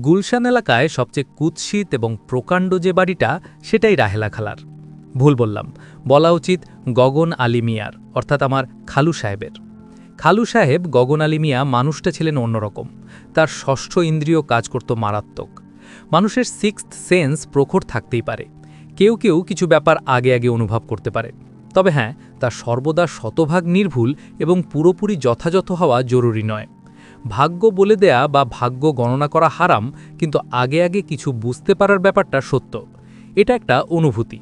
গুলশান এলাকায় সবচেয়ে কুৎসিত এবং প্রকাণ্ড যে বাড়িটা, সেটাই রাহেলা খালার। ভুল বললাম, বলা উচিত গগন আলী মিয়ার, অর্থাৎ আমার খালু সাহেবের। খালু সাহেব, গগন আলী মিয়া মানুষটা ছিলেন অন্যরকম। তার ষষ্ঠ ইন্দ্রিয় কাজ করত মারাত্মক। মানুষের সিক্সথ সেন্স প্রখর থাকতেই পারে। কেউ কেউ কিছু ব্যাপার আগে আগে অনুভব করতে পারে। তবে হ্যাঁ তা সর্বদা শতভাগ নির্ভুল এবং পুরোপুরি যথাযথ হওয়া জরুরি নয়। ভাগ্য বলে দেয়া বা ভাগ্য গণনা করা হারাম, কিন্তু আগে আগে কিছু বুঝতে পারার ব্যাপারটা সত্য। এটা একটা অনুভূতি।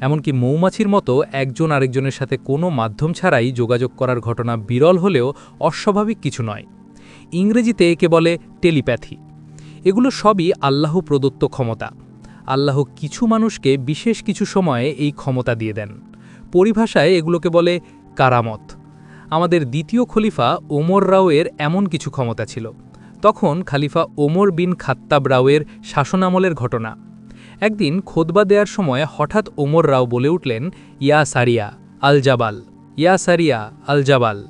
এমনকি মৌমাছির মতো একজন আরেকজনের সাথে কোনো মাধ্যম ছাড়াই যোগাযোগ করার ঘটনা বিরল হলেও অস্বাভাবিক কিছু নয়। ইংরেজিতে একে বলে টেলিপ্যাথি। এগুলো সবই আল্লাহ প্রদত্ত ক্ষমতা। আল্লাহ কিছু মানুষকে বিশেষ কিছু সময়ে এই ক্ষমতা দিয়ে দেন। পরিভাষায় এগুলোকে বলে কারামত। আমাদের দ্বিতীয় খলিফা ওমর রাওয়ের এমন কিছু ক্ষমতা ছিল। তখন খালিফা ওমর বিন খাত্তাব রাওয়ের শাসনামলের ঘটনা। একদিন খোদবা দেওয়ার সময় হঠাৎ ওমর রাও বলে উঠলেন, ইয়া সারিয়া আল জাবাল, ইয়া সারিয়া আল জাবাল।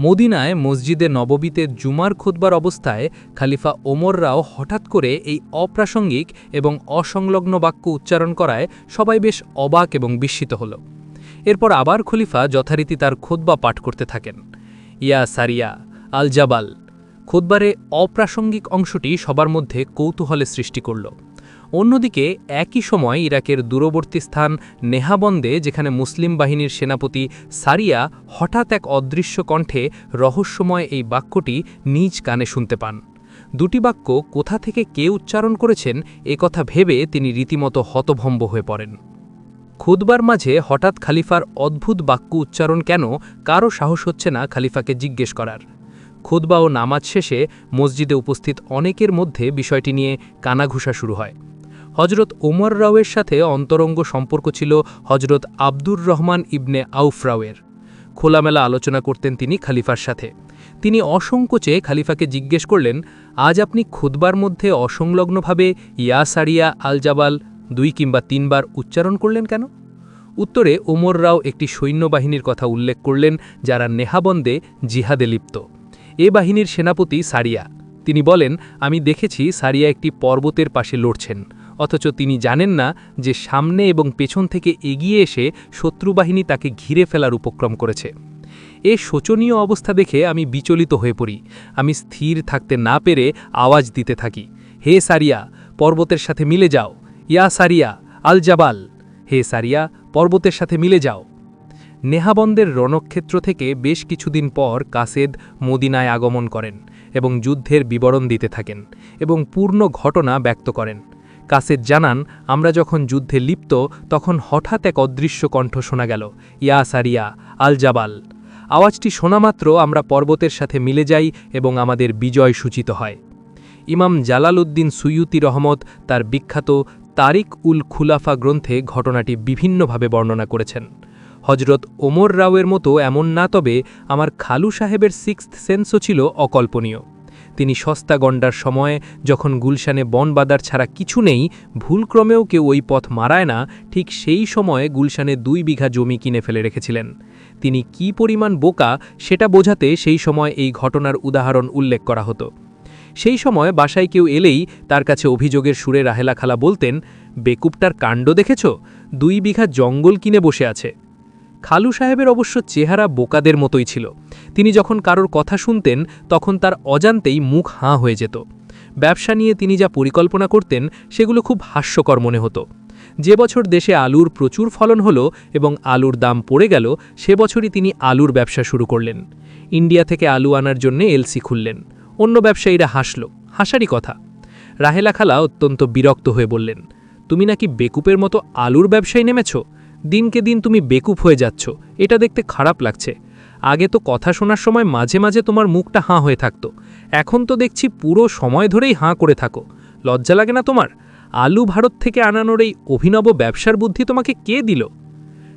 মদিনায় মসজিদে নববীতে জুমার খোদবার অবস্থায় খালিফা ওমর রাও হঠাৎ করে এই অপ্রাসঙ্গিক এবং অসংলগ্ন বাক্য উচ্চারণ করায় সবাই বেশ অবাক এবং বিস্মিত হল। এরপর আবার খলিফা যথারীতি তার খোদবা পাঠ করতে থাকেন। ইয়া সারিয়া, আল জাবাল। খোদবারে অপ্রাসঙ্গিক অংশটি সবার মধ্যে কৌতূহলে সৃষ্টি করল। অন্যদিকে একই সময় ইরাকের দূরবর্তী স্থান নেহাবন্দে, যেখানে মুসলিম বাহিনীর সেনাপতি সারিয়া হঠাৎ এক অদৃশ্য কণ্ঠে রহস্যময় এই বাক্যটি নিজ কানে শুনতে পান। দুটি বাক্য কোথা থেকে কে উচ্চারণ করেছেন, এ কথা ভেবে তিনি রীতিমতো হতভম্ব হয়ে পড়েন। খুদবার মাঝে হঠাৎ খালিফার অদ্ভুত বাক্য উচ্চারণ কেন কারও সাহস হচ্ছে না খালিফাকে জিজ্ঞেস করার। খুদবা ও নামাজ শেষে মসজিদে উপস্থিত অনেকের মধ্যে বিষয়টি নিয়ে কানাঘুষা শুরু হয়। হজরত ওমর রাওয়ের সাথে অন্তরঙ্গ সম্পর্ক ছিল হজরত আব্দুর রহমান ইবনে আউফ রাওয়ের। খোলামেলা আলোচনা করতেন তিনি খালিফার সাথে। তিনি অসংকোচে খালিফাকে জিজ্ঞেস করলেন, আজ আপনি খুদবার মধ্যে অসংলগ্নভাবে ইয়া সারিয়া আল জাবাল দুই কিংবা তিনবার উচ্চারণ করলেন কেন? উত্তরে ওমর রাও একটি সৈন্যবাহিনীর কথা উল্লেখ করলেন, যারা নেহাবন্দে জিহাদে লিপ্ত। এ বাহিনীর সেনাপতি সারিয়া। তিনি বলেন, আমি দেখেছি সারিয়া একটি পর্বতের পাশে লড়ছেন। অথচ তিনি জানেন না যে সামনে এবং পেছন থেকে এগিয়ে এসে শত্রুবাহিনী তাকে ঘিরে ফেলার উপক্রম করেছে। এ শোচনীয় অবস্থা দেখে আমি বিচলিত হয়ে পড়ি। আমি স্থির থাকতে না পেরে আওয়াজ দিতে থাকি। হে সারিয়া, পর্বতের সাথে মিলে যাও। ইয়া সারিয়া, আল জাবাল। হে সারিয়া, পর্বতের সাথে মিলে যাও। নেহাবন্দের রণক্ষেত্র থেকে বেশ কিছুদিন পর কাসেদ মদিনায় আগমন করেন এবং যুদ্ধের বিবরণ দিতে থাকেন এবং পূর্ণ ঘটনা ব্যক্ত করেন। কাসেদ জানান, আমরা যখন যুদ্ধে লিপ্ত, তখন হঠাৎ এক অদৃশ্য কণ্ঠ শোনা গেল, ইয়া সারিয়া, আল জাবাল। আওয়াজটি শোনামাত্র আমরা পর্বতের সাথে মিলে যাই এবং আমাদের বিজয় সূচিত হয়। ইমাম জালাল উদ্দিন সুয়ুতি রহমত তার বিখ্যাত তারিক উল খুলাফা গ্রন্থে ঘটনাটি বিভিন্নভাবে বর্ণনা করেছেন। হজরত ওমর রাওয়ের মতো এমন না, তবে আমার খালু সাহেবের সিক্সথ সেন্সও ছিল অকল্পনীয়। তিনি সস্তা গণ্ডার সময়ে যখন গুলশানে বন বাদার ছাড়া কিছু নেই, ভুলক্রমেও কেউ ওই পথ মারায় না, ঠিক সেই সময়ে গুলশানে দুই বিঘা জমি কিনে ফেলে রেখেছিলেন। তিনি কি পরিমাণ বোকা, সেটা বোঝাতে সেই সময় এই ঘটনার উদাহরণ উল্লেখ করা হতো। সেই সময় বাসায় কেউ এলেই তার কাছে অভিযোগের সুরে রাহেলা খালা বলতেন, বেকুবটার কাণ্ড দেখেছ? দুই বিঘা জঙ্গল কিনে বসে আছে। খালু সাহেবের অবশ্য চেহারা বোকাদের মতোই ছিল। তিনি যখন কারোর কথা শুনতেন, তখন তার অজান্তেই মুখ হাঁ হয়ে যেত। ব্যবসা নিয়ে তিনি যা পরিকল্পনা করতেন, সেগুলো খুব হাস্যকর মনে হতো। যে বছর দেশে আলুর প্রচুর ফলন হলো এবং আলুর দাম পড়ে গেল, সে বছরই তিনি আলুর ব্যবসা শুরু করলেন। ইন্ডিয়া থেকে আলু আনার জন্য এলসি খুললেন। অন্য ব্যবসায়ীরা হাসল। হাসারই কথা। রাহেলা খালা অত্যন্ত বিরক্ত হয়ে বললেন, তুমি নাকি বেকুপের মতো আলুর ব্যবসায় নেমেছ? দিনকে দিন তুমি বেকুপ হয়ে যাচ্ছ। এটা দেখতে খারাপ লাগছে। আগে তো কথা শোনার সময় মাঝে মাঝে তোমার মুখটা হাঁ হয়ে থাকতো। এখন তো দেখছি পুরো সময় ধরেই হাঁ করে থাকো। লজ্জা লাগে না তোমার? আলু ভারত থেকে আনানোর এই অভিনব ব্যবসার বুদ্ধি তোমাকে কে দিল?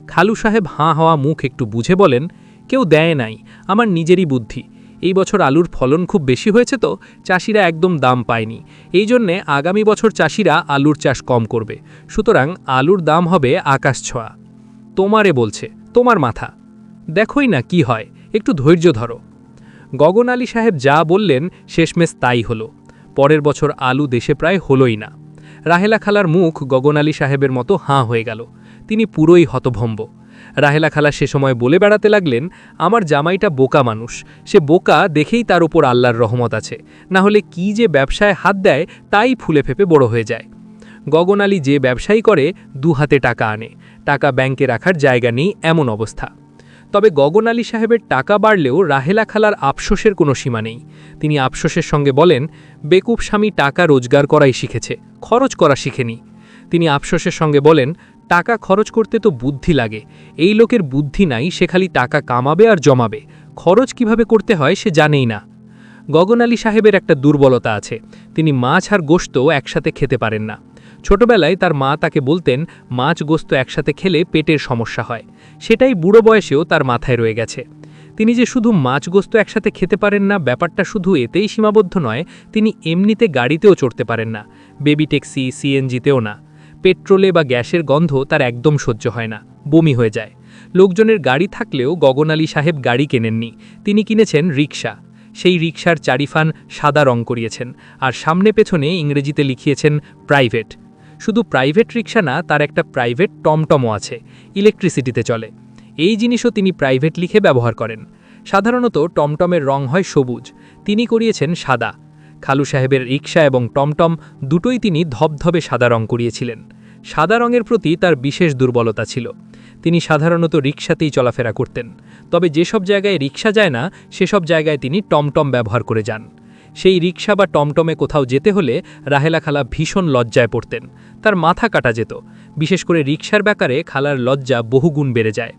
খালু সাহেব হাঁ হওয়া মুখ একটু বুঝে বলেন, কেউ দেয় নাই। আমার নিজেরই বুদ্ধি। এই বছর আলুর ফলন খুব বেশি হয়েছে তো, চাষিরা একদম দাম পায়নি। এই জন্যে আগামী বছর চাষিরা আলুর চাষ কম করবে। সুতরাং আলুর দাম হবে আকাশ ছোঁয়া। তোমারে বলছে, তোমার মাথা। দেখোই না কি হয়, একটু ধৈর্য ধরো। গগন আলী সাহেব যা বললেন শেষমেশ তাই হল। পরের বছর আলু দেশে প্রায় হলোই না। রাহেলা খালার মুখ গগন আলী সাহেবের মতো হাঁ হয়ে গেল। তিনি পুরোই হতভম্ব। রাহেলা খালা সে সময় বলে বেড়াতে লাগলেন, আমার জামাইটা বোকা মানুষ। সে বোকা দেখেই তার উপর আল্লাহর রহমত আছে। না হলে কি যে ব্যবসায় হাত দেয়, তাই ফুলে ফেপে বড় হয়ে যায়। গগন আলী যে ব্যবসায়ী করে, দু হাতে টাকা আনে। টাকা ব্যাংকে রাখার জায়গা নেই, এমন অবস্থা। তবে গগন আলী সাহেবের টাকা বাড়লেও রাহেলা খালার আফসোসের কোনো সীমা নেই। তিনি আফসোসের সঙ্গে বলেন, বেকুব স্বামী টাকা রোজগার করাই শিখেছে। খরচ করা শিখেনি। তিনি আফসোসের সঙ্গে বলেন টাকা খরচ করতে তো বুদ্ধি লাগে। এই লোকের বুদ্ধি নাই, সে খালি টাকা কামাবে আর জমাবে। খরচ কীভাবে করতে হয় সে জানেই না। গগন আলী সাহেবের একটা দুর্বলতা আছে। তিনি মাছ আর গোস্ত একসাথে খেতে পারেন না। ছোটবেলায় তার মা তাকে বলতেন, মাছ গোস্ত একসাথে খেলে পেটের সমস্যা হয়। সেটাই বুড়ো বয়সেও তার মাথায় রয়ে গেছে। তিনি যে শুধু মাছ গোস্ত একসাথে খেতে পারেন না, ব্যাপারটা শুধু এতেই সীমাবদ্ধ নয়, তিনি এমনিতে গাড়িতেও চড়তে পারেন না। বেবি ট্যাক্সি, সিএনজিতেও না। পেট্রোলে বা গ্যাসের গন্ধ তার একদম সহ্য হয় না, বমি হয়ে যায়। লোকজনের গাড়ি থাকলেও গগন আলী সাহেব গাড়ি কেনেননি, তিনি কিনেছেন রিক্সা সেই রিক্সার চারিফান সাদা রং করিয়েছেন আর সামনে পেছনে ইংরেজিতে লিখিয়েছেন প্রাইভেট। শুধু প্রাইভেট রিক্সা না, তার একটা প্রাইভেট টমটমও আছে, ইলেকট্রিসিটিতে চলে। এই জিনিসও তিনি প্রাইভেট লিখে ব্যবহার করেন। সাধারণত টমটমের রং হয় সবুজ, তিনি করিয়েছেন সাদা। খালু সাহেবের রিক্সা এবং টমটম দুটোই তিনি ধবধবে সাদা রং করিয়েছিলেন। সাদা রঙের প্রতি তার বিশেষ দুর্বলতা ছিল। তিনি সাধারণত রিক্সাতেই চলাফেরা করতেন। তবে যেসব জায়গায় রিক্সা যায় না, সেসব জায়গায় তিনি টমটম ব্যবহার করে যান। সেই রিক্সা বা টমটমে কোথাও যেতে হলে রাহেলা খালা ভীষণ লজ্জায় পড়তেন। তার মাথা কাটা যেত। বিশেষ করে রিক্সার ব্যাপারে খালার লজ্জা বহুগুণ বেড়ে যায়।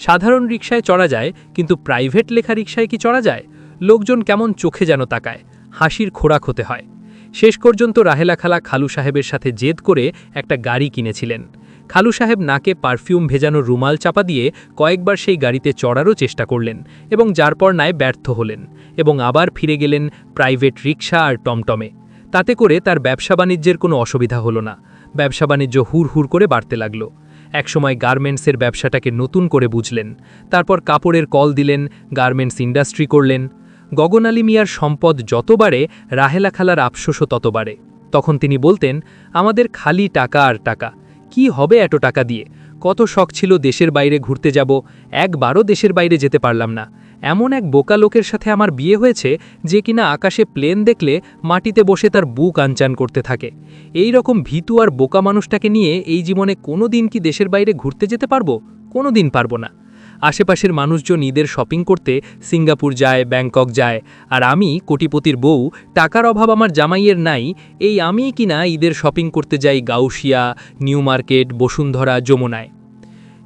সাধারণ রিক্সায় চড়া যায়, কিন্তু প্রাইভেট লেখা রিক্সায় কি চড়া যায়? লোকজন কেমন চোখে যেন তাকায়। হাসির খোরাক হতে হয়। শেষ পর্যন্ত রাহেলা খালা খালু সাহেবের সাথে জেদ করে একটা গাড়ি কিনেছিলেন। খালু সাহেব নাকে পারফিউম ভেজানো রুমাল চাপা দিয়ে কয়েকবার সেই গাড়িতে চড়ারও চেষ্টা করলেন এবং যার পর নায় ব্যর্থ হলেন এবং আবার ফিরে গেলেন প্রাইভেট রিক্সা আর টমটমে। তাতে করে তার ব্যবসা বাণিজ্যের কোনো অসুবিধা হলো না। ব্যবসা বাণিজ্য হুর হুর করে বাড়তে লাগল। একসময় গার্মেন্টসের ব্যবসাটাকে নতুন করে বুঝলেন। তারপর কাপড়ের কল দিলেন, গার্মেন্টস ইন্ডাস্ট্রি করলেন গগন আলী মিয়ার সম্পদ যত বাড়ে রাহেলা খালার আফসোসও তত বাড়ে তখন তিনি বলতেন, আমাদের খালি টাকা আর টাকা। কি হবে এত টাকা দিয়ে? কত শখ ছিল দেশের বাইরে ঘুরতে যাব, একবারও দেশের বাইরে যেতে পারলাম না। এমন এক বোকা লোকের সাথে আমার বিয়ে হয়েছে যে কিনা আকাশে প্লেন দেখলে মাটিতে বসে তার বুক আনচান করতে থাকে। এই রকম ভীতু আর বোকা মানুষটাকে নিয়ে এই জীবনে কোনো দিন কি দেশের বাইরে ঘুরতে যেতে পারব? কোনো দিন পারব না। আশেপাশের মানুষজন ঈদের শপিং করতে সিঙ্গাপুর যায়, ব্যাংকক যায়। আর আমি, কোটিপতির বউ, টাকার অভাব আমার জামাইয়ের নাই, এই আমি কিনা ঈদের শপিং করতে যাই গাউসিয়া, নিউ মার্কেট, বসুন্ধরা, যমুনায়।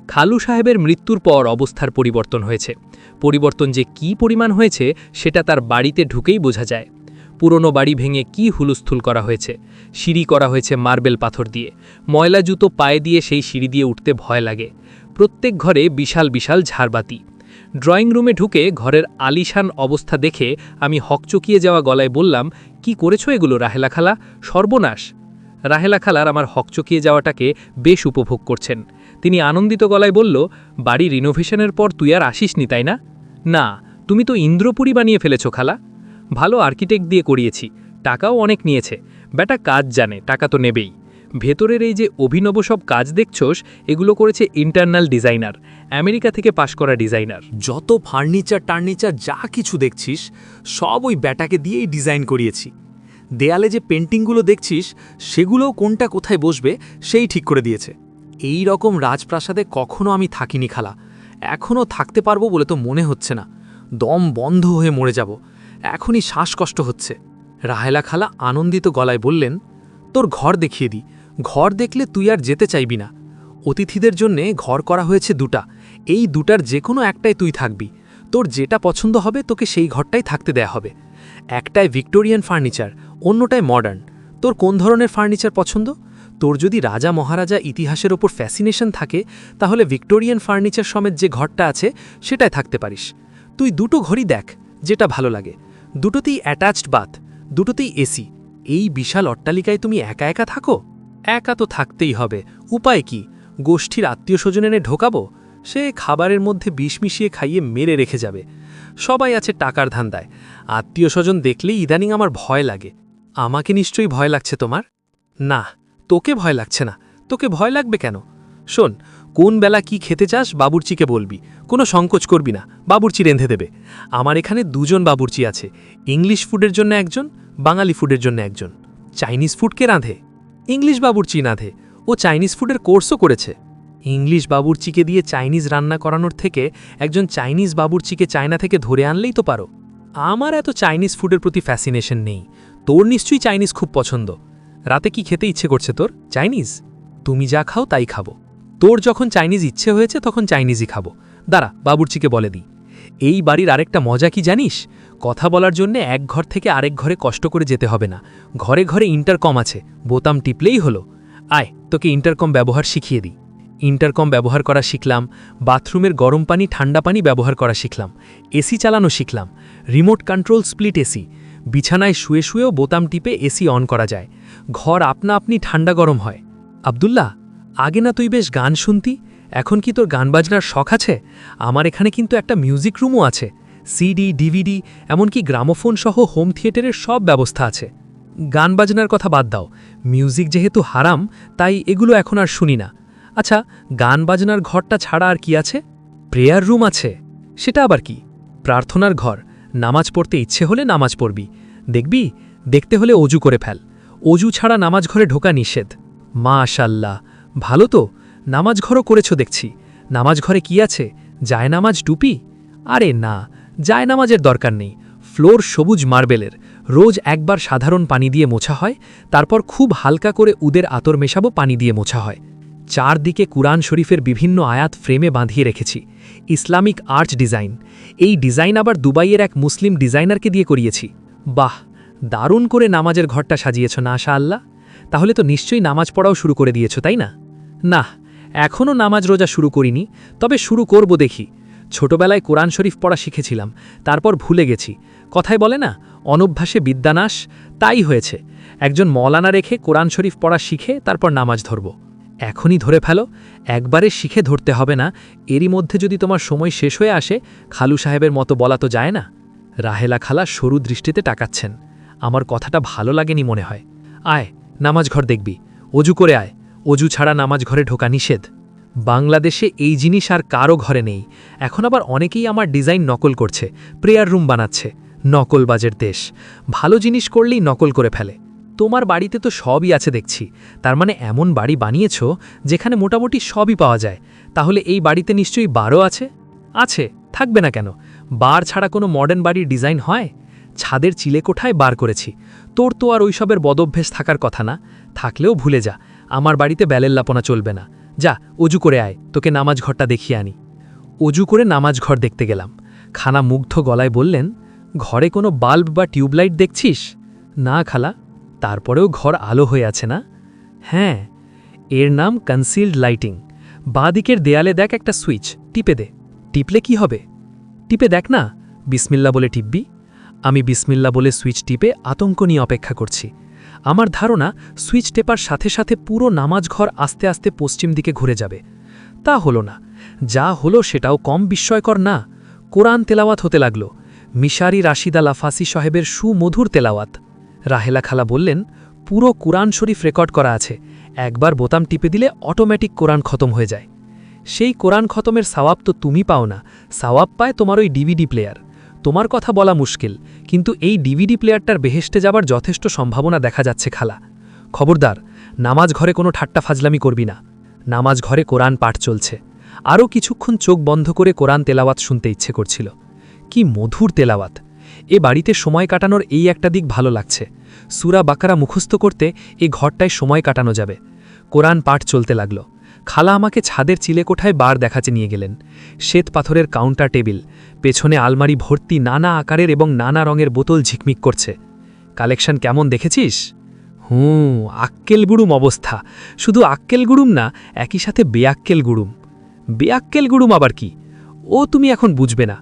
খালু সাহেবের মৃত্যুর পর অবস্থার পরিবর্তন হয়েছে। পরিবর্তন যে কি পরিমাণ হয়েছে, সেটা তার বাড়িতে ঢুকেই বোঝা যায়। পুরনো বাড়ি ভেঙে কি হুলস্থুল করা হয়েছে? সিঁড়ি করা হয়েছে মার্বেল পাথর দিয়ে। ময়লা জুতো পায়ে দিয়ে সেই সিঁড়ি দিয়ে উঠতে ভয় লাগে। প্রত্যেক ঘরে বিশাল বিশাল ঝাড়বাতি। ড্রয়িং রুমে ঢুকে ঘরের আলিশান অবস্থা দেখে আমি হকচকিয়ে যাওয়া গলায় বললাম, কি করেছ এগুলো, রাহেলা খালা? সর্বনাশ! রাহেলা খালার আমার হকচকিয়ে যাওয়াটাকে বেশ উপভোগ করছেন। তিনি আনন্দিত গলায় বলল, বাড়ি রিনোভেশনের পর তুই আর আসিসনি, তাই না? না, তুমি তো ইন্দ্রপুরী বানিয়ে ফেলেছো খালা। ভালো আর্কিটেক্ট দিয়ে করিয়েছি, টাকাও অনেক নিয়েছে। বেটা কাজ জানে, টাকা তো নেবেই। ভেতরের এই যে অভিনব সব কাজ দেখছোস, এগুলো করেছে ইন্টারনাল ডিজাইনার আমেরিকা থেকে পাশ করা ডিজাইনার যত ফার্নিচার টার্নিচার, যা কিছু দেখছিস, সব ওই ব্যাটাকে দিয়েই ডিজাইন করিয়েছি। দেয়ালে যে পেন্টিংগুলো দেখছিস, সেগুলোও কোনটা কোথায় বসবে, সেই ঠিক করে দিয়েছে। এই রকম রাজপ্রাসাদে কখনো আমি থাকিনি খালা। এখনও থাকতে পারব বলে তো মনে হচ্ছে না। দম বন্ধ হয়ে মরে যাব। এখনই শ্বাসকষ্ট হচ্ছে। রাহেলা খালা আনন্দিত গলায় বললেন, তোর ঘর দেখিয়ে দি। ঘর দেখলে তুই আর যেতে চাইবি না। অতিথিদের জন্যে ঘর করা হয়েছে দুটা। এই দুটার যে কোনো একটাই তুই থাকবি। তোর যেটা পছন্দ হবে তোকে সেই ঘরটাই থাকতে দেয়া হবে। একটায় ভিক্টোরিয়ান ফার্নিচার অন্যটায় মডার্ন তোর কোন ধরনের ফার্নিচার পছন্দ? তোর যদি রাজা মহারাজা ইতিহাসের ওপর ফ্যাসিনেশন থাকে, তাহলে ভিক্টোরিয়ান ফার্নিচার সমেত যে ঘরটা আছে সেটায় থাকতে পারিস। তুই দুটো ঘরই দেখ, যেটা ভালো লাগে। দুটোতেই অ্যাটাচড বাথ দুটোতেই এসি। এই বিশাল অট্টালিকায় তুমি একা একা থাকো? একা তো থাকতেই হবে। উপায় কি? গোষ্ঠীর আত্মীয় স্বজন এনে ঢোকাবো? সে খাবারের মধ্যে বিষ মিশিয়ে খাইয়ে মেরে রেখে যাবে। সবাই আছে টাকার ধান্দায়। আত্মীয় স্বজন দেখলেই ইদানিং আমার ভয় লাগে। আমাকে নিশ্চয়ই ভয় লাগছে তোমার? না, তোকে ভয় লাগছে না। তোকে ভয় লাগবে কেন? শোন, কোন বেলা কি খেতে চাস বাবুর্চিকে বলবি। কোনো সংকোচ করবি না, বাবুর্চি রেঁধে দেবে। আমার এখানে দুজন বাবুর্চি আছে। ইংলিশ ফুডের জন্য একজন, বাঙালি ফুডের জন্য একজন। চাইনিজ ফুডকে রাঁধে? ইংলিশ বাবুর্চি রাঁধে ও চাইনিজ ফুডের কোর্সও করেছে। ইংলিশ বাবুর্চিকে দিয়ে চাইনিজ রান্না করানোর থেকে একজন চাইনিজ বাবুর্চিকে চায়না থেকে ধরে আনলেই তো পারো। আমার এত চাইনিজ ফুডের প্রতি ফ্যাসিনেশন নেই। তোর নিশ্চয়ই চাইনিজ খুব পছন্দ। রাতে কি খেতে ইচ্ছে করছে তোর? চাইনিজ? তুমি যা খাও তাই খাব। তোর যখন চাইনিজ ইচ্ছে হয়েছে তখন চাইনিজই খাব। দাঁড়া বাবুর্চিকে বলে দিই। এই বাড়ির আরেকটা মজা কি জানিস? কথা বলার জন্য এক ঘর থেকে আরেক ঘরে কষ্ট করে যেতে হবে না। ঘরে ঘরে ইন্টারকম আছে, বোতাম টিপলেই হলো। আয়, তোকে ইন্টারকম ব্যবহার শিখিয়ে দিই। ইন্টারকম ব্যবহার করা শিখলাম, বাথরুমের গরম পানি, ঠান্ডা পানি ব্যবহার করা শিখলাম, এসি চালানো শিখলাম, রিমোট কন্ট্রোল স্প্লিট এসি, বিছানায় শুয়ে শুয়েও বোতাম টিপে এসি অন করা যায়। ঘর আপনা আপনি ঠান্ডা গরম হয়। আবদুল্লাহ, আগে না তুই বেশ গান শুনতি? এখন কি তোর গান বাজনার শখ আছে? আমার এখানে কিন্তু একটা মিউজিক রুমও আছে। সিডি, ডিভিডি, এমনকি গ্রামোফোন সহ হোম থিয়েটারের সব ব্যবস্থা আছে। গান বাজনার কথা বাদ দাও। মিউজিক যেহেতু হারাম, তাই এগুলো এখন আর শুনি না। আচ্ছা গান বাজনার ঘরটা ছাড়া আর কি আছে? প্রেয়ার রুম আছে। সেটা আবার কি? প্রার্থনার ঘর। নামাজ পড়তে ইচ্ছে হলে নামাজ পড়বি। দেখবি? দেখতে হলে অজু করে ফেল। অজু ছাড়া নামাজ ঘরে ঢোকা নিষেধ। মা আশাল্লাহ ভালো তো? নামাজ ঘরও করেছ দেখছি। নামাজ ঘরে কি আছে? যায় নামাজ টুপি? আরে না যায় নামাজের দরকার নেই। ফ্লোর সবুজ মার্বেলের। রোজ একবার সাধারণ পানি দিয়ে মোছা হয়, তারপর খুব হালকা করে উদের আতর মেশাবো পানি দিয়ে মোছা হয়। চারদিকে কুরআন শরীফের বিভিন্ন আয়াত ফ্রেমে বাঁধিয়ে রেখেছি। Islamic arch design. এই ডিজাইন আবার দুবাইয়ের এক মুসলিম ডিজাইনারকে দিয়ে করিয়েছি। বাহ, দারুণ করে নামাজের ঘরটা সাজিয়েছ না আশা আল্লাহ তাহলে তো নিশ্চয়ই নামাজ পড়াও শুরু করে দিয়েছ, তাই না? না এখনও নামাজ রোজা শুরু করিনি, তবে শুরু করব দেখি। ছোটবেলায় কোরআন শরীফ পড়া শিখেছিলাম, তারপর ভুলে গেছি। কথায় বলে না, অনভ্যাসে বিদ্যানাশ, তাই হয়েছে। একজন মলানা রেখে কোরআন শরীফ পড়া শিখে তারপর নামাজ ধরব। এখনই ধরে ফেলো, একবারে শিখে ধরতে হবে না, এরই মধ্যে যদি তোমার সময় শেষ হয়ে আসে, খালু সাহেবের মতো বলা তো যায় না। রাহেলা খালা সরু দৃষ্টিতে টাকাচ্ছেন আমার কথাটা ভালো লাগেনি মনে হয়। আয়, নামাজ ঘর দেখবি, অজু করে আয়। অজু ছাড়া নামাজ ঘরে ঢোকা নিষেধ। বাংলাদেশে এই জিনিস আর কারও ঘরে নেই। এখন আবার অনেকেই আমার ডিজাইন নকল করছে, প্রেয়ার রুম বানাচ্ছে নকলবাজের দেশ। ভালো জিনিস করলেই নকল করে ফেলে। তোমার বাড়িতে তো সবই আছে দেখছি। তার মানে এমন বাড়ি বানিয়েছ যেখানে মোটামুটি সবই পাওয়া যায়। তাহলে এই বাড়িতে নিশ্চয়ই বারও আছে? আছে, থাকবে না কেন? বার ছাড়া কোনো মডার্ন বাড়ির ডিজাইন হয়? ছাদের চিলেকোঠায় বার করেছি। তোর তো আর ওইসবের বদভ্যেস থাকার কথা না। থাকলেও ভুলে যা। আমার বাড়িতে ব্যালের লাপনা চলবে না। যা অজু করে আয়, তোকে নামাজ ঘরটা দেখিয়ে আনি। অজু করে নামাজ ঘর দেখতে গেলাম। খানা মুগ্ধ গলায় বললেন, ঘরে কোনো বাল্ব বা টিউবলাইট দেখছিস? না, খালা। তারপরেও ঘর আলো হয়ে আছে না? হ্যাঁ এর নাম কনসিল্ড লাইটিং বাঁদিকের দেয়ালে দেখ একটা সুইচ টিপে দে। টিপলে কি হবে? টিপে দেখ না, বিসমিল্লা বলে টিপবি। আমি বিসমিল্লা বলে সুইচ টিপে আতঙ্ক নিয়ে অপেক্ষা করছি। আমার ধারণা সুইচ টেপার সাথে সাথে পুরো নামাজ ঘর আস্তে আস্তে পশ্চিম দিকে ঘুরে যাবে। তা হলো না। যা হলো সেটাও কম বিস্ময়কর না। কোরআন তেলাওয়াত হতে লাগল। মিশারি রাশিদা লাফাসি সাহেবের সুমধুর তেলাওয়াত। রাহেলা খালা বললেন, পুরো কোরআন শরীফ রেকর্ড করা আছে। একবার বোতাম টিপে দিলে অটোমেটিক কোরআন খতম হয়ে যায়। সেই কোরআন খতমের সাওয়াব তো তুমি পাও না। সাওয়াব পায় তোমার ওই ডিভিডি প্লেয়ার। তোমার কথা বলা মুশকিল, কিন্তু এই ডিভিডি প্লেয়ারটার বেহেস্টে যাবার যথেষ্ট সম্ভাবনা দেখা যাচ্ছে খালা। খবরদার, নামাজ ঘরে কোনো ঠাট্টা ফাজলামি করবি না। নামাজ ঘরে কোরআন পাঠ চলছে। আরও কিছুক্ষণ চোখ বন্ধ করে কোরআন তেলাওয়াত শুনতে ইচ্ছে করছিল। কি মধুর তেলাওয়াত। এ বাড়িতে সময় কাটানোর এই একটা দিক ভালো লাগছে। সুরা বাকারা মুখস্থ করতে এই ঘরটায় সময় কাটানো যাবে। কোরআন পাঠ চলতে লাগল। খালা আমাকে ছাদের চিলেকোঠায় বার দেখাতে নিয়ে গেলেন। শ্বেত পাথরের কাউন্টার টেবিল পেছনে আলমারি ভর্তি নানা আকারের এবং নানা রঙের বোতল ঝিকমিক করছে। কালেকশন কেমন দেখেছিস? হুঁ আক্কেল গুড়ুম অবস্থা। শুধু আক্কেল গুড়ুম না, একই সাথে বেয়াক্কেল গুড়ুম বেয়াক্কেল গুড়ুম আবার কি? ও তুমি এখন বুঝবে না।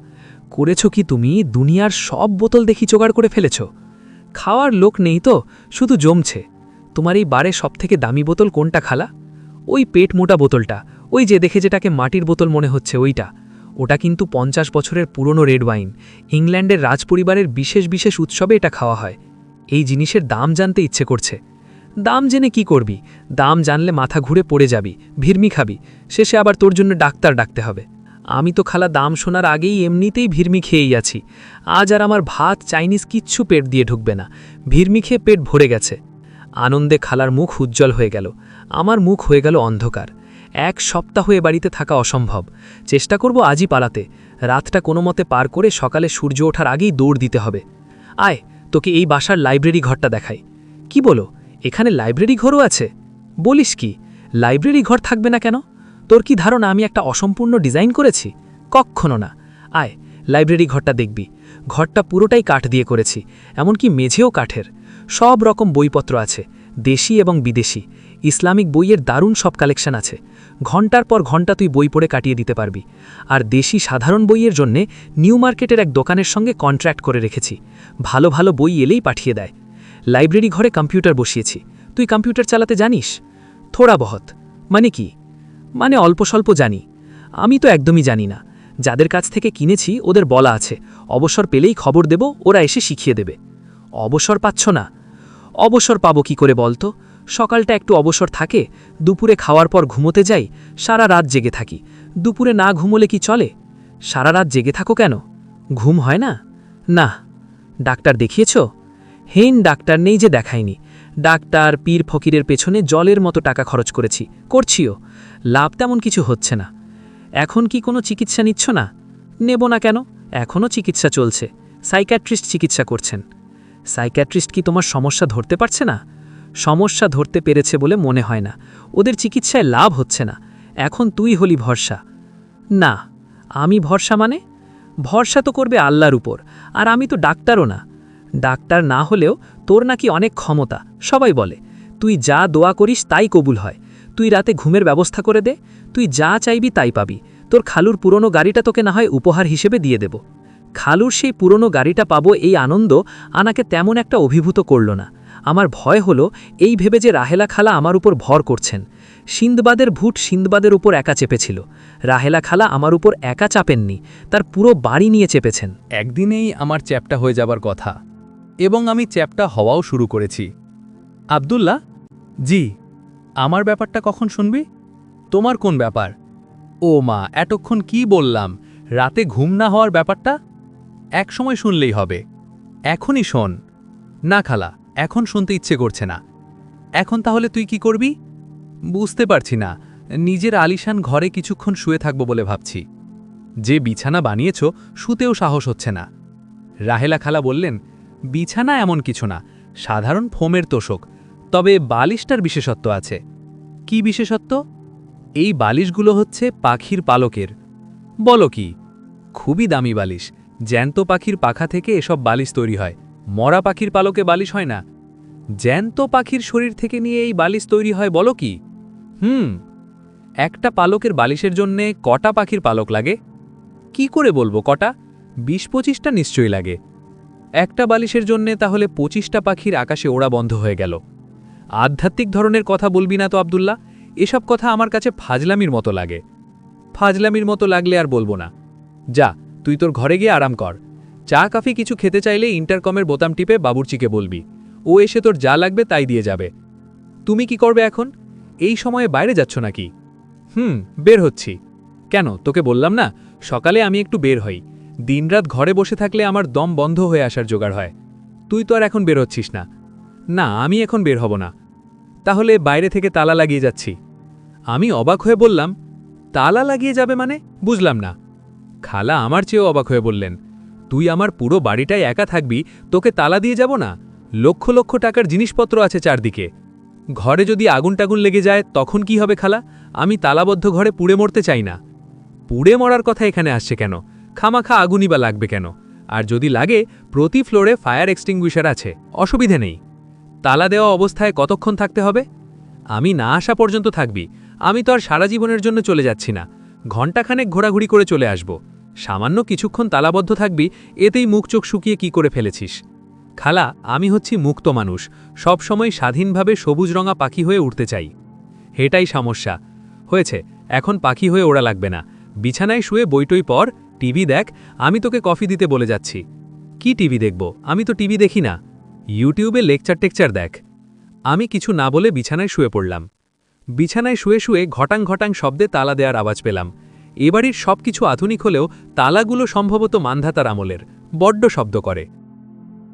করেছ কি তুমি? দুনিয়ার সব বোতল দেখি জোগাড় করে ফেলেছ। খাওয়ার লোক নেই তো, শুধু জমছে। তোমার এই বারে সবথেকে দামি বোতল কোনটা খালা? ওই পেট মোটা বোতলটা। ওই যে দেখে যেটাকে মাটির বোতল মনে হচ্ছে, ওইটা। ওটা কিন্তু পঞ্চাশ বছরের পুরনো রেড ওয়াইন। ইংল্যান্ডের রাজপরিবারের বিশেষ বিশেষ উৎসবে এটা খাওয়া হয়। এই জিনিসের দাম জানতে ইচ্ছে করছে। দাম জেনে কি করবি? দাম জানলে মাথা ঘুরে পড়ে যাবি, ভিড়মি খাবি। শেষে আবার তোর জন্য ডাক্তার ডাকতে হবে। আমি তো খালা দাম শোনার আগেই এমনিতেই ভিড়মি খেয়েই আছি। আজ আর আমার ভাত, চাইনিজ কিচ্ছু পেট দিয়ে ঢুকবে না। ভিড়মি খেয়ে পেট ভরে গেছে। আনন্দে খালার মুখ উজ্জ্বল হয়ে গেল। আমার মুখ হয়ে গেল অন্ধকার। এক সপ্তাহ এ বাড়িতে থাকা অসম্ভব। চেষ্টা করব আজই পালাতে। রাতটা কোনো মতে পার করে সকালে সূর্য ওঠার আগেই দৌড় দিতে হবে। আয়, তোকে এই বাসার লাইব্রেরি ঘরটা দেখাই। কি বলো, এখানে লাইব্রেরি ঘরও আছে? বলিস কি, লাইব্রেরি ঘর থাকবে না কেন? তোর কি ধারণা আমি একটা অসম্পূর্ণ ডিজাইন করেছি? কক্ষণও না। আয়, লাইব্রেরি ঘরটা দেখবি। ঘরটা পুরোটাই কাঠ দিয়ে করেছি, এমনকি মেঝেও কাঠের। সব রকম বইপত্র আছে। দেশি এবং বিদেশি। ইসলামিক বইয়ের দারুণ সব কালেকশন আছে। ঘণ্টার পর ঘণ্টা তুই বই পড়ে কাটিয়ে দিতে পারবি। আর দেশি সাধারণ বইয়ের জন্যে নিউ মার্কেটের এক দোকানের সঙ্গে কন্ট্র্যাক্ট করে রেখেছি। ভালো ভালো বই এলেই পাঠিয়ে দেয়। লাইব্রেরি ঘরে কম্পিউটার বসিয়েছি। তুই কম্পিউটার চালাতে জানিস? থোড়া বহত। মানে কি? মানে অল্প স্বল্প জানি। আমি তো একদমই জানি না। যাদের কাছ থেকে কিনেছি, ওদের বলা আছে। অবসর পেলেই খবর দেব, ওরা এসে শিখিয়ে দেবে। অবসর পাচ্ছ না। অবসর পাবো কি করে বলতো সকালটা একটু অবসর থাকে, দুপুরে খাওয়ার পর ঘুমোতে যাই, সারা রাত জেগে থাকি। দুপুরে না ঘুমোলে কি চলে? সারা রাত জেগে থাকো কেন? ঘুম হয় না? না। ডাক্তার দেখিয়েছ? হেন ডাক্তার নেই যে দেখায়নি। ডাক্তার পীর ফকিরের পেছনে জলের মতো টাকা খরচ করেছি। করছিও। লাভ তেমন কিছু হচ্ছে না। এখন কি কোনো চিকিৎসা নিচ্ছ না? নেব না কেন? এখনও চিকিৎসা চলছে। সাইক্যাট্রিস্ট চিকিৎসা করছেন। সাইক্যাট্রিস্ট কি তোমার সমস্যা ধরতে পারছে না? সমস্যা ধরতে পেরেছে বলে মনে হয় না। ওদের চিকিৎসায় লাভ হচ্ছে না। এখন তুই হলি ভরসা। না, আমি ভরসা মানে? ভরসা তো করবে আল্লাহর উপর, আর আমি তো ডাক্তারও না। ডাক্তার না হলেও তোর নাকি অনেক ক্ষমতা, সবাই বলে। তুই যা দোয়া করিস তাই কবুল হয়। তুই রাতে ঘুমের ব্যবস্থা করে দে। তুই যা চাইবি তাই পাবি। তোর খালুর পুরনো গাড়িটা তোকে না হয় উপহার হিসেবে দিয়ে দেব। খালুর সেই পুরনো গাড়িটা পাবো এই আনন্দ আনাকে তেমন একটা অভিভূত করল না। আমার ভয় হলো এই ভেবে যে রাহেলা খালা আমার উপর ভর করছেন। সিন্দবাদের ভূত সিন্দবাদের উপর একা চেপেছিল। রাহেলা খালা আমার উপর একা চাপেননি, তার পুরো বাড়ি নিয়ে চেপেছেন। একদিনেই আমার চ্যাপটা হয়ে যাবার কথা এবং আমি চ্যাপটা হওয়াও শুরু করেছি। আবদুল্লাহ? জি, আমার ব্যাপারটা কখন শুনবি? তোমার কোন ব্যাপার? ও মা, এতক্ষণ কি বললাম? রাতে ঘুম না হওয়ার ব্যাপারটা? এক সময় শুনলেই হবে। এখনই শোন। না খালা, এখন শুনতে ইচ্ছে করছে না। এখন তাহলে তুই কি করবি? বুঝতে পারছি না। নিজের আলিশান ঘরে কিছুক্ষণ শুয়ে থাকব বলে ভাবছি। যে বিছানা বানিয়েছ, শুতেও সাহস হচ্ছে না। রাহেলা খালা বললেন, বিছানা এমন কিছু না। সাধারণ ফোমের তোষক। তবে বালিশটার বিশেষত্ব আছে। কি বিশেষত্ব? এই বালিশগুলো হচ্ছে পাখির পালকের। বলো কি? খুবই দামি বালিশ। জ্যান্ত পাখির পাখা থেকে এসব বালিশ তৈরি হয়। মরা পাখির পালকে বালিশ হয় না। জ্যান্ত পাখির শরীর থেকে নিয়ে এই বালিশ তৈরি হয় বলো কি? হুম, একটা পালকের বালিশের জন্যে কটা পাখির পালক লাগে? কি করে বলব কটা? বিশ পঁচিশটা নিশ্চয়ই লাগে। একটা বালিশের জন্যে তাহলে পঁচিশটা পাখির আকাশে ওড়া বন্ধ হয়ে গেল। আধ্যাত্মিক ধরনের কথা বলবি না তো আবদুল্লাহ, এসব কথা আমার কাছে ফাজলামির মতো লাগে। ফাজলামির মতো লাগলে আর বলব না। যা তুই তোর ঘরে গিয়ে আরাম কর। চা, কাফি কিছু খেতে চাইলে ইন্টারকমের বোতাম টিপে বাবুর্চিকে বলবি। ও এসে তোর যা লাগবে তাই দিয়ে যাবে। তুমি কি করবে এখন? এই সময়ে বাইরে যাচ্ছ নাকি? হুম, বের হচ্ছি। কেন? তোকে বললাম না, সকালে আমি একটু বের হই। দিনরাত ঘরে বসে থাকলে আমার দম বন্ধ হয়ে আসার জোগাড় হয়। তুই তো আর এখন বের হচ্ছিস না। না, আমি এখন বের হব না। তাহলে বাইরে থেকে তালা লাগিয়ে যাচ্ছি। আমি অবাক হয়ে বললাম, তালা লাগিয়ে যাবে মানে? বুঝলাম না। খালা আমার চেয়েও অবাক হয়ে বললেন, তুই আমার পুরো বাড়িটাই একা থাকবি, তোকে তালা দিয়ে যাব না? লক্ষ লক্ষ টাকার জিনিসপত্র আছে চারদিকে। ঘরে যদি আগুন টাগুন লেগে যায়, তখন কি হবে খালা? আমি তালাবদ্ধ ঘরে পুড়ে মরতে চাই না। পুড়ে মরার কথা এখানে আসছে কেন? খামাখা আগুনই বা লাগবে কেন? আর যদি লাগে, প্রতি ফ্লোরে ফায়ার এক্সটিংগুইশার আছে, অসুবিধে নেই। তালা দেওয়া অবস্থায় কতক্ষণ থাকতে হবে? আমি না আসা পর্যন্ত থাকবি। আমি তো আর সারা জীবনের জন্য চলে যাচ্ছি না। ঘণ্টাখানেক ঘোরাঘুরি করে চলে আসব। সামান্য কিছুক্ষণ তালাবদ্ধ থাকবি, এতেই মুখ চোখ শুকিয়ে কি করে ফেলেছিস? খালা, আমি হচ্ছি মুক্ত মানুষ, সবসময় স্বাধীনভাবে সবুজ রঙা পাখি হয়ে উঠতে চাই। হেটাই সমস্যা। হয়েছে, এখন পাখি হয়ে ওড়া লাগবে না। বিছানায় শুয়ে বইটই পর টিভি দেখ, আমি তোকে কফি দিতে বলে যাচ্ছি। কি টিভি দেখব? আমি তো টিভি দেখি না। ইউটিউবে লেকচার টেকচার দেখ। আমি কিছু না বলে বিছানায় শুয়ে পড়লাম। বিছানায় শুয়ে শুয়ে ঘটাং ঘটাং শব্দে তালা দেওয়ার আওয়াজ পেলাম। এবাড়ির সবকিছু আধুনিক হলেও তালাগুলো সম্ভবত মান্ধাতার আমলের বড্ড শব্দ করে।